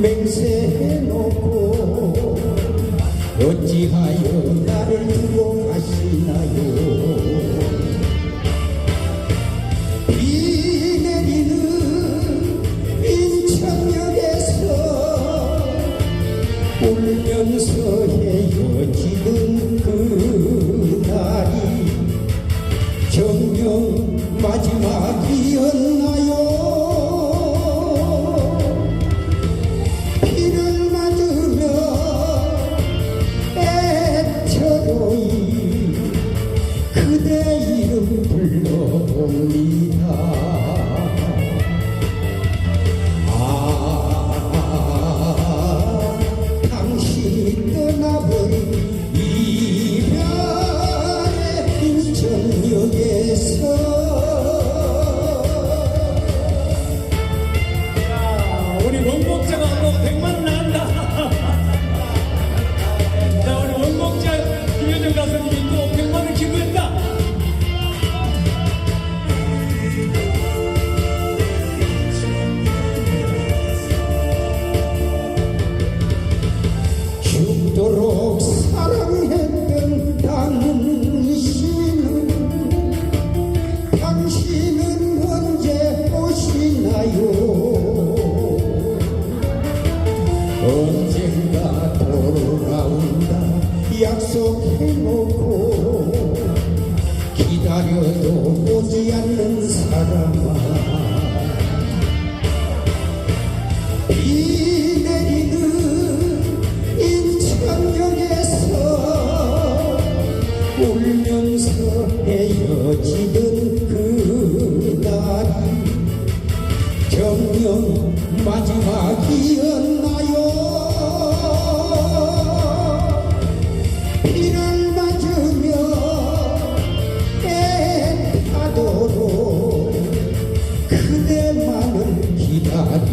맹세해놓고 어찌하여 나를 두고 อกถึงมันนั้น 언젠가 돌아온다. 약속해놓고 기다려도 오지 않는 사람아. 비 내리는 인천역에서 울면서 헤어지던 그날이 경영 마지막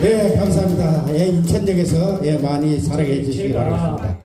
네, 감사합니다. 예, 인천역에서 예, 많이 사랑해 주시기 바랍니다.